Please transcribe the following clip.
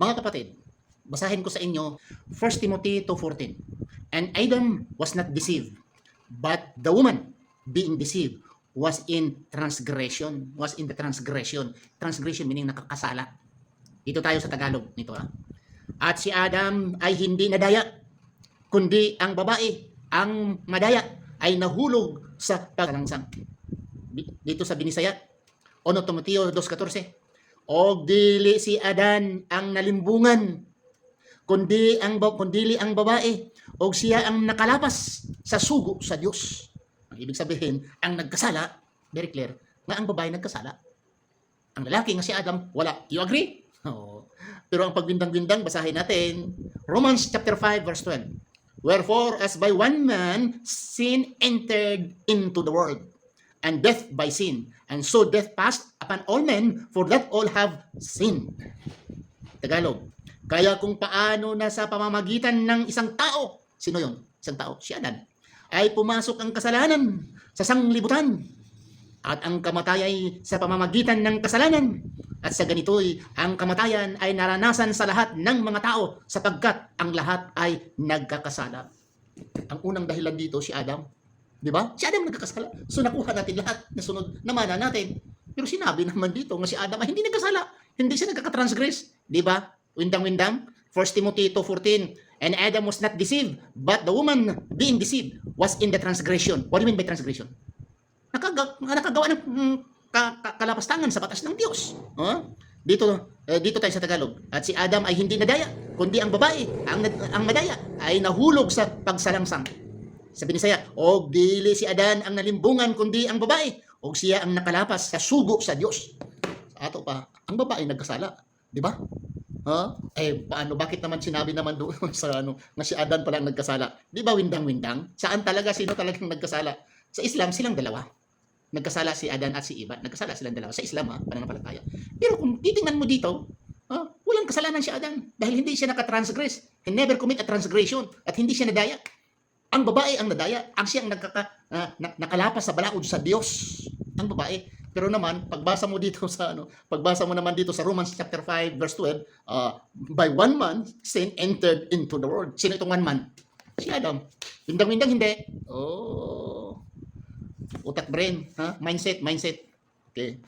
Mga kapatid, basahin ko sa inyo 1 Timothy 2.14. And Adam was not deceived, but the woman being deceived was in transgression. Was in the transgression. Transgression meaning nakakasala. Dito tayo sa Tagalog nito ha. At si Adam ay hindi nadaya, kundi ang babae, ang madaya, ay nahulog sa paglangsang. Di- Dito sa Binisaya, 1 Timoteo 2.14. Og dili si Adan ang nalimbungan, kundi ang kundili ang babae, og siya ang nakalapas sa sugo sa Dios. Ang ibig sabihin, ang nagkasala, very clear, nga ang babae nagkasala. Ang lalaki nga si Adam, wala. You agree? Oo. Pero ang pagbindang-bindang, basahin natin. Romans chapter 5 verse 12. Wherefore, as by one man sin entered into the world, and death by sin, and so death passed upon all men, for that all have sinned. Tagalog. Kaya kung paano na sa pamamagitan ng isang tao, sino yon? Isang tao, si Adan, ay pumasok ang kasalanan sa sanglibutan. At ang kamatayan ay sa pamamagitan ng kasalanan. At sa ganito'y, ang kamatayan ay naranasan sa lahat ng mga tao sapagkat ang lahat ay nagkakasala. Ang unang dahilan dito si Adam. Di ba? Si Adam nagkakasala. So nakuha natin lahat na sunod na mana natin. Pero sinabi naman dito nga si Adam ay hindi nagkasala. Hindi siya nagkakatransgress. Di ba? Windang-windang. 1 Timothy 2.14 And Adam was not deceived, but the woman being deceived was in the transgression. What do you mean by transgression? Nakaga, nakagawa ng mm, ka, ka- kalapastangan sa batas ng Diyos. Oh? Dito eh, dito tayo sa Tagalog. At si Adam ay hindi nadaya, kundi ang babae, ang ang madaya ay nahulog sa pagsalangsang. Sa Binisaya, og dili si Adan ang nalimbungan kundi ang babae, og siya ang nakalapas sa sugo sa Dios. Ato pa, ang babae nagkasala, di ba? Ha? Eh, paano? Bakit naman sinabi naman doon sa ano, na si Adan pala ang nagkasala? Di ba windang-windang? Saan talaga, sino talagang nagkasala? Sa Islam, silang dalawa. Nagkasala si Adan at si Eva. Nagkasala silang dalawa. Sa Islam, ha? Pananampalataya. Pero kung titingnan mo dito, ha? walang kasalanan si Adan. Dahil hindi siya nakatransgress. He never commit a transgression. At hindi siya nadaya. Ang babae ang nadaya. Ang siyang nagkaka, ah, na- nakalapas sa balaod sa Diyos. Ang babae. Pero naman, pagbasa mo dito sa ano, pagbasa mo naman dito sa Romans chapter 5 verse 12, uh, by one man sin entered into the world. Sino itong one man? Si Adam. Windang-windang hindi. Oh. Utak brain, ha? Mindset, mindset. Okay.